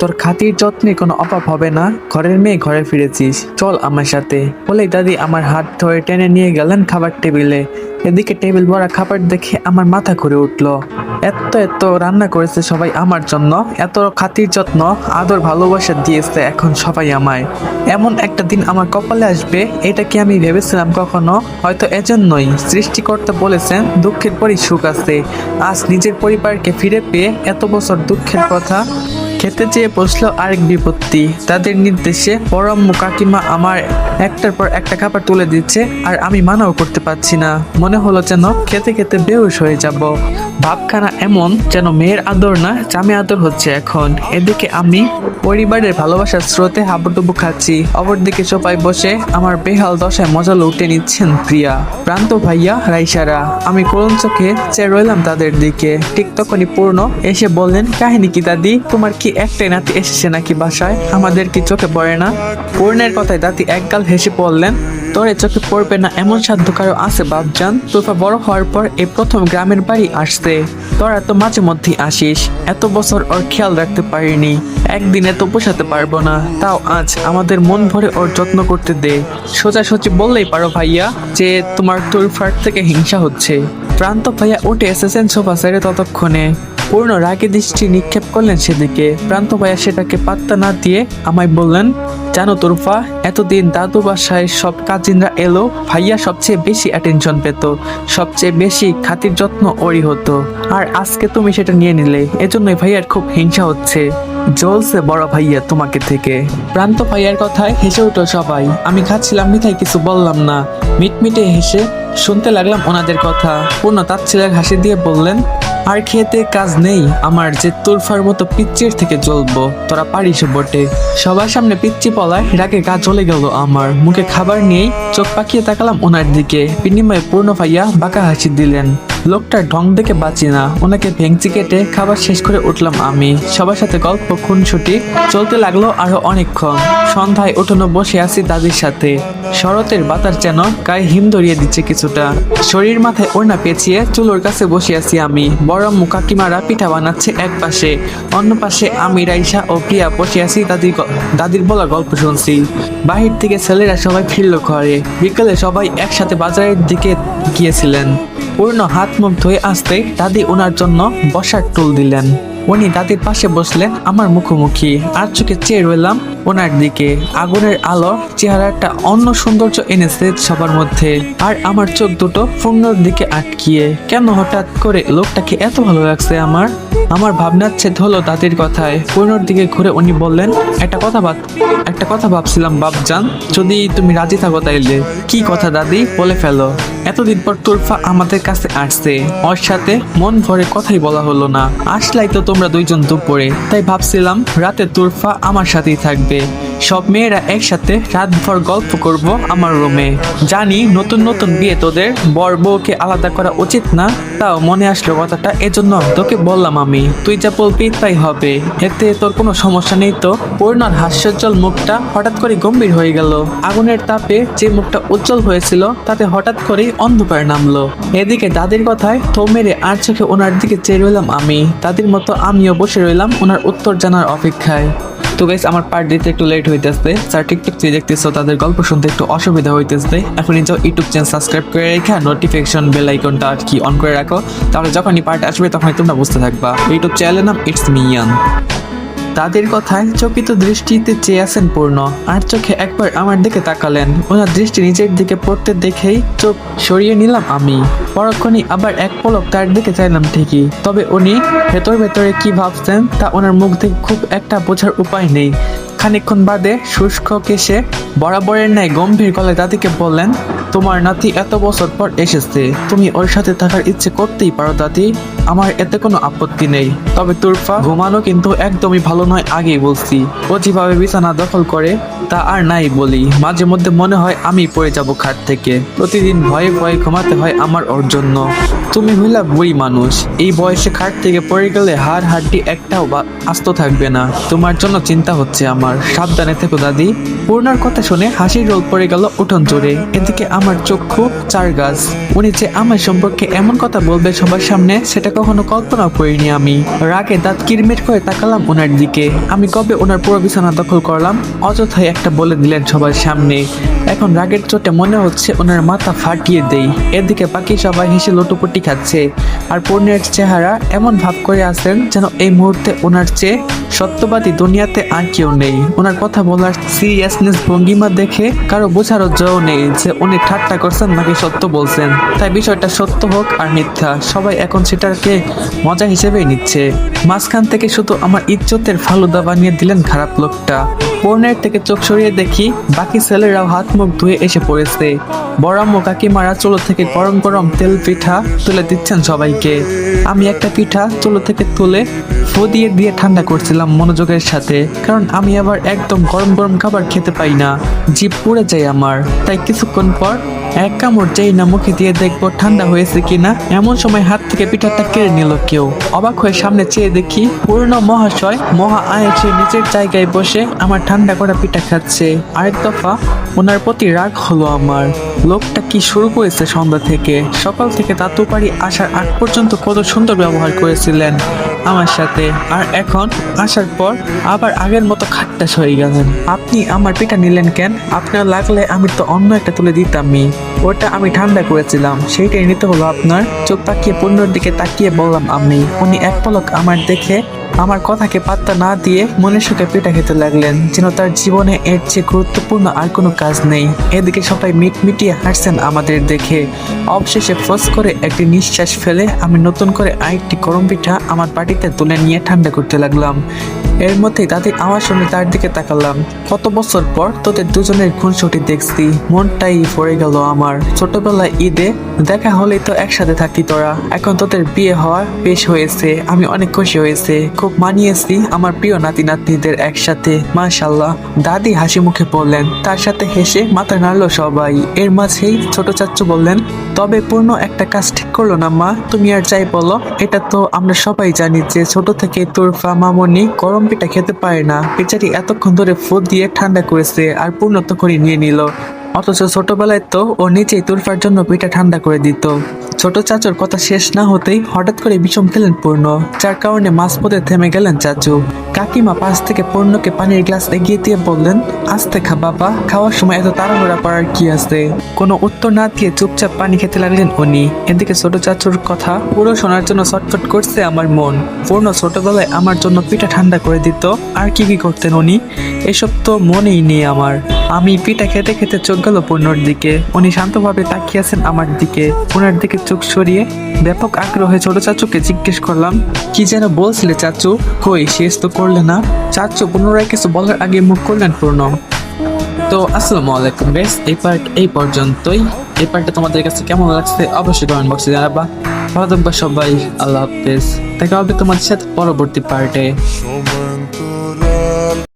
তোর খাতির যত্নে কোনো অভাব হবে না। ঘরের মেয়ে ঘরে ফিরেছিস। চল আমার সাথে। বলে দাদি আমার হাত ধরে টেনে নিয়ে গেলেন খাবার টেবিলে। এদিকে টেবিল ভরা খাবার দেখে আমার মাথা ঘুরে উঠল। এত এত রান্না করেছে সবাই আমার জন্য। এত খাতির যত্ন, আদর, ভালোবাসা দিয়েছে এখন সবাই আমায়। এমন একটা দিন আমার কপালে আসবে, এটা কি আমি ভেবেছিলাম কখনো? হয়তো এজন্যই। সৃষ্টিকর্তা বলেছেন, দুঃখের পরই সুখ আছে। আজ নিজের পরিবারকে ফিরে পেয়ে এত বছর দুঃখের কথা। খেতে চেয়ে বসল আরেক বিপত্তি। তাদের নির্দেশে পরম্য কাকিমা আমার একটার পর একটা খাবার তুলে দিচ্ছে আর আমি মানাও করতে পারছি না। মনে হলো যেন খেতে খেতে বেহুশ হয়ে যাব। ভাবখানা এমন যেন মেয়ের আদর না জামে আদর হচ্ছে এখন। এদিকে আমি পরিবারের ভালোবাসার স্রোতে হাবুডুবু খাচ্ছি। অপরদিকে সোফায় বসে আমার বেহাল দশায় মজা লুটে নিচ্ছেন প্রিয়া। প্রান্ত ভাইয়া রাইসারা আমি করুণ চোখে চেয়ে রইলাম তাদের দিকে। ঠিক তখনই পূর্ণ এসে বললেন, কাহিনী কি দাদি? তোমার কি একটাই নাতি এসেছে নাকি বাসায়? আমাদের কি চোখে পড়ে না? পূর্ণের কথায় দাতি একগাল হেসে পড়লেন তোরে চোখে পড়বে না এমন সাধ্য কারও আছে, বাপজান? তোফা বড় হওয়ার পর এই প্রথম গ্রামের বাড়ি আসছে। তোরা তো মাঝে মধ্যেই আসিস। এত বছর ওর খেয়াল রাখতে পারিনি। একদিনে তো পোষাতে পারব না। তাও আজ আমাদের মন ভরে ওর যত্ন করতে দে। সোজাসুজি বললেই পারো ভাইয়া, যে তোমার তোর তুরফার থেকে হিংসা হচ্ছে। প্রান্ত ভাইয়া উঠে এসেছেন সোফা ছেড়ে ততক্ষণে। পূর্ণ রাগে দৃষ্টি নিক্ষেপ করলেন সেদিকে। প্রান্ত ভাইয়া সেটাকে পাত্তা না দিয়ে আমায় বললেন, জানো তোরফা, এতদিন দাদু বাসায় সব কাজিনরা এলো, ভাইয়া সবচেয়ে বেশি অ্যাটেনশন পেত, সবচেয়ে বেশি খাতির যত্ন ওরই হতো। আর আজকে তুমি সেটা নিয়ে নিলে, এজন্যই ভাইয়ার খুব হিংসা হচ্ছে। জ্বলছে বড় ভাইয়া তোমাকে থেকে প্রান্ত ভাইয়ার কথায় হেসে উঠো সবাই। আমি খাচ্ছিলাম মিঠাই, কিছু বললাম না। মিটমিটে হেসে শুনতে লাগলাম ওনাদের কথা। পূর্ণ তাচ্ছিলের হাসি দিয়ে বললেন আর খেতে কাজ নেই। আমার যে তুলফার মতো পিচ্চির থেকে জ্বলবো, তোরা পারিস বটে। সবার সামনে পিচ্চি পলায়, রাগে গা চলে গেল আমার। মুখে খাবার নিয়েই চোখ পাকিয়ে তাকালাম ওনার দিকে। বিনিময়ে পূর্ণ ভাইয়া বাঁকা হাসি দিলেন। লোকটার ঢং দেখে বাঁচি না। ওনাকে ভেঙচি কেটে খাবার শেষ করে উঠলাম আমি। সবার সাথে গল্প, খুনসুটি চলতে লাগল আরও অনেকক্ষণ। সন্ধ্যায় উঠোনো বসে আছি দাদির সাথে। শরতের বাতাস যেন গায়ে হিম ধরিয়ে দিচ্ছে কিছুটা। শরীর মাথায় ওড়না পেঁচিয়ে চুলোর কাছে বসে আছি আমি। বড় মুকাকিমারা পিঠা বানাচ্ছে এক পাশে। অন্য পাশে আমি, রাইসা ও প্রিয়া বসে আছি দাদির দাদির বলা গল্প শুনছি। বাহির থেকে ছেলেরা সবাই ফিরলো ঘরে। বিকেলে সবাই একসাথে বাজারের দিকে গিয়েছিলেন। পূর্ণ হাত মুখ ধুয়ে আসতে দাদি ওনার জন্য বসার টুল দিলেন। উনি দাদির পাশে বসলেন আমার মুখোমুখি। আর চোখে চেয়ে রইলাম ওনার দিকে। আগুনের আলো চেহারাটা অন্য সৌন্দর্য এনেছে সবার মধ্যে। আর আমার চোখ দুটো পূর্ণর দিকে আটকিয়ে, কেন হঠাৎ করে লোকটাকে এত ভালো লাগছে আমার? আমার ভাবনাচ্ছেদ হলো দাদির কথায়। পূর্ণর দিকে ঘুরে উনি বললেন, একটা কথা ভাব, একটা কথা ভাবছিলাম, বাপজান। যদি তুমি রাজি থাকো তাইলে। কি কথা দাদি? বলে ফেলো। এতদিন পর তুরফা আমাদের কাছে আসছে। ওর সাথে মন ভরে কথাই বলা হলো না। আসলাই তো তোমরা দুইজন দুপুরে। তাই ভাবছিলাম, রাতে তুরফা আমার সাথেই থাকবে। সব মেয়েরা একসাথে রাতভর গল্প করব আমার রুমে জানি নতুন নতুন বিয়ে তোদের, বর বউকে আলাদা করা উচিত না, তাও মনে আসলো কথাটা, এজন্য তোকে বললাম আমি। তুই যা বলবি তাই হবে। এতে তোর কোনো সমস্যা নেই তো? পূর্ণর হাস্যোজ্জ্বল মুখটা হঠাৎ করে গম্ভীর হয়ে গেল। আগুনের তাপে যে মুখটা উজ্জ্বল হয়েছিল, তাতে হঠাৎ করেই অন্ধকার নামলো। এদিকে দাদির কথায় থো মেরে আর চোখে ওনার দিকে চেয়ে রইলাম আমি। দাদির মতো আমিও বসে রইলাম ওনার উত্তর জানার অপেক্ষায়। তো গাইস আমার পার্ট দিতে একটু লেট হইতেছে। স্যার টিকটক যে দেখতেছো, তাদের গল্প শুনতে একটু অসুবিধা হইতেছে। এখনই যাও ইউটিউব চ্যানেল সাবস্ক্রাইব করে রেখে নোটিফিকেশন বেল আইকনটা আর কি অন করে রাখো। তাহলে যখনই পার্ট আসবে, তখনই তোমরা বুঝতে থাকবা। ইউটিউব চ্যানেলের নাম ইটস মিয়ান তাদের কথায় চকিত দৃষ্টিতে চেয়ে আছেন পূর্ণ, আর চোখে একবার আমার দিকে তাকালেন। ওনার দৃষ্টি নিজের দিকে পড়তে দেখেই চোখ সরিয়ে নিলাম আমি। পরক্ষণই আবার এক পলক তার দিকে চাইলাম ঠিকই। তবে উনি ভেতর ভেতরে কি ভাবছেন তা ওনার মুখ থেকে খুব একটা বোঝার উপায় নেই। খানিকক্ষণ বাদে শুষ্ক কেশে বরাবরের ন্যায় গম্ভীর গলায় দাদিকে বললেন, তোমার নাতি এত বছর পর এসেছে। তুমি ওর সাথে থাকার ইচ্ছে করতেই পারো, দাদি। আমার এতে কোনো আপত্তি নেই। তবে তুরফা, ঘুমানো কিন্তু একদমই ভালো নয় আগেই বলছি। ও যেভাবে বিছানা দখল করে, তা আর নাই বলি। মাঝে মধ্যে মনে হয় আমি পড়ে যাব খাট থেকে। প্রতিদিন ভয়ে ভয়ে ঘুমাতে হয় আমার ওর জন্য। তুমি হইলা বুড়ি মানুষ। এই বয়সে খাট থেকে পড়ে গেলে হাড় হাড্ডি একটাও আস্ত থাকবে না। তোমার জন্য চিন্তা হচ্ছে আমার। আমার সাবধানে থেকো, দাদি। পূর্ণার কথা শুনে হাসির রোল পড়ে গেল উঠোন জোরে এদিকে আমার চক্ষু চার গাছ। উনি যে আমার সম্পর্কে এমন কথা বলবে সবার সামনে, সেটা কখনো কল্পনা করিনি আমি। রাগে দাঁত কিরমির করে তাকালাম ওনার দিকে। আমি কবে ওনার পুরো বিছানা দখল করলাম? অযথাই একটা বলে দিলেন সবার সামনে। এখন রাগের চোটে মনে হচ্ছে ওনার মাথা ফাটিয়ে দেই। এদিকে বাকি সবাই হেসে লোটোপুটি খাচ্ছে। আর পূর্ণের চেহারা এমন ভাব করে আছেন যেন এই মুহূর্তে ওনার চেয়ে সত্যবাদী দুনিয়াতে আর কেউ নেই। ওনার কথা বলার সিরিয়াসনেস ভঙ্গিমা দেখে কারও বোঝারও জয় নেই যে উনি ঠাট্টা করছেন নাকি সত্য বলছেন। তাই বিষয়টা সত্য হোক আর মিথ্যা, সবাই এখন সেটাকে মজা হিসেবেই নিচ্ছে। মাঝখান থেকে শুধু আমার ইজ্জতের ফালুদা বানিয়ে দিলেন খারাপ লোকটা। পর্ণের থেকে চোখ সরিয়ে দেখি বাকি ছেলেরাও হাত মুখ ধুয়ে এসে পড়েছে। বড়াম্মু কাকিমারা চুলো থেকে গরম গরম তেল পিঠা তুলে দিচ্ছেন সবাইকে। আমি একটা পিঠা চুলো থেকে তুলে ফু দিয়ে দিয়ে ঠান্ডা করছিলাম। মনোযোগের সাথে, কারণ আমি আবার একদম গরম গরম খাবার খেতে পাই না। জিভ পুড়ে যায় আমার। তাই কিছুক্ষণ পর এক কামড় যেই না মুখে দিয়ে দেখব ঠান্ডা হয়েছে কিনা, এমন সময় হাত থেকে পিঠাটা কেড়ে নিল কেউ। অবাক হয়ে সামনে চেয়ে দেখি পূর্ণ মহাশয় মহা আয়েসে নিজের জায়গায় বসে আমার ঠান্ডা করা পিঠা খাচ্ছে। আরেক দফা ওনার প্রতি রাগ হলো আমার। লোকটা কি শুরু করেছে সন্ধ্যা থেকে? সকাল থেকে দাতু বাড়ি আসার আগ পর্যন্ত কত সুন্দর ব্যবহার করেছিলেন। আমার সাথে। আর এখন আসার পর আবার আগের মতো খাট্টাস হয়ে গেলেন। আপনি আমার পিঠা নিলেন কেন? আপনার লাগলে আমি তো অন্য একটা তুলে দিতামই ওটা আমি ঠান্ডা করেছিলাম, সেইটাই নিতে হলো আপনার। চোখ তাকিয়ে পণ্যর দিকে তাকিয়ে বললাম আমি, উনি এক পলক আমার দেখে আমার কথাকে পাত্তা না দিয়ে মনের সুখে পিঠা খেতে লাগলেন, যেন তার জীবনে এর চেয়ে গুরুত্বপূর্ণ আর কোনো কাজ নেই। এদিকে সবাই মিটমিটিয়ে হাসছেন আমাদের দেখে। অবশেষে ফস করে একটি নিঃশ্বাস ফেলে আমি নতুন করে আরেকটি গরম পিঠা আমার পাটিতে তুলে নিয়ে ঠান্ডা করতে লাগলাম। এর মধ্যেই তাদের আমার শুনে তার দিকে তাকালাম। কত বছর পর তোদের দুজনের খুনসুটি দেখছি। মনটাই পড়ে গেল আমার। ছোটবেলায় ঈদে দেখা হলেই তো একসাথে থাকি তোরা। এখন তোদের বিয়ে হওয়ার বেশ হয়েছে। আমি অনেক খুশি হয়েছে। খুব মানিয়েছি আমার প্রিয় নাতি নাতনিদের একসাথে মাশাল্লাহ দাদি হাসি মুখে বললেন, তার সাথে হেসে মাথা নাড়লো সবাই। এর মাঝেই ছোট চাচ্চু বললেন, তবে পূর্ণ একটা কাজ ঠিক করল না, মা। তুমি আর যাই বলো। এটা তো আমরা সবাই জানি যে ছোট থেকে তোর মামনি গরম পিঠা খেতে পারে না। বেচারি এতক্ষণ ধরে ফুট দিয়ে ঠান্ডা করেছে আর পূর্ণ তো করে নিয়ে নিল। অথচ ছোটবেলায় তো ও নিচেই তুলফার জন্য পিঠা ঠান্ডা করে দিত। ছোট চাচুর কথা শেষ না হতেই হঠাৎ করে বিষম খেলেন পূর্ণ, যার কারণে মাঝপথে থেমে গেলেন চাচু। কাকিমা পাশ থেকে পূর্ণকে পানির গ্লাস এগিয়ে দিয়ে বললেন, আস্তে খা বাবা, খাওয়ার সময় এত তাড়াহুড়া করার কি আছে? কোনো উত্তর না দিয়ে চুপচাপ পানি খেতে লাগলেন উনি। এদিকে ছোট চাচুর কথা পুরো শোনার জন্য ছটফট করছে আমার মন। পূর্ণ ছোটবেলায় আমার জন্য পিঠা ঠান্ডা করে দিত। আর কি কি করতেন উনি? এসব তো মনেই নেই আমার। আমি পিঠা খেতে খেতে চোখ গেল পূর্ণর দিকে। উনি শান্তভাবে তাকিয়ে আছেন আমার দিকে। ওনার দিকে চোখ সরিয়ে ব্যাপক আগ্রহে ছোট চাচুকে জিজ্ঞেস করলাম, কি যেন বলছিলে চাচু? কই, শেষ তো করলে না। চাচু পুনরায় কিছু বলার আগে মুখ করলেন পূর্ণ। তো, আসসালামু আলাইকুম বেশ এই পার্ট এই পর্যন্তই। এই পার্টটা তোমাদের কাছে কেমন লাগছে অবশ্যই কমেন্ট বক্সে জানাবা। ভালো থাকবা সবাই, আল্লাহ হাফেজ। দেখা হবে তোমাদের সাথে পরবর্তী পার্টে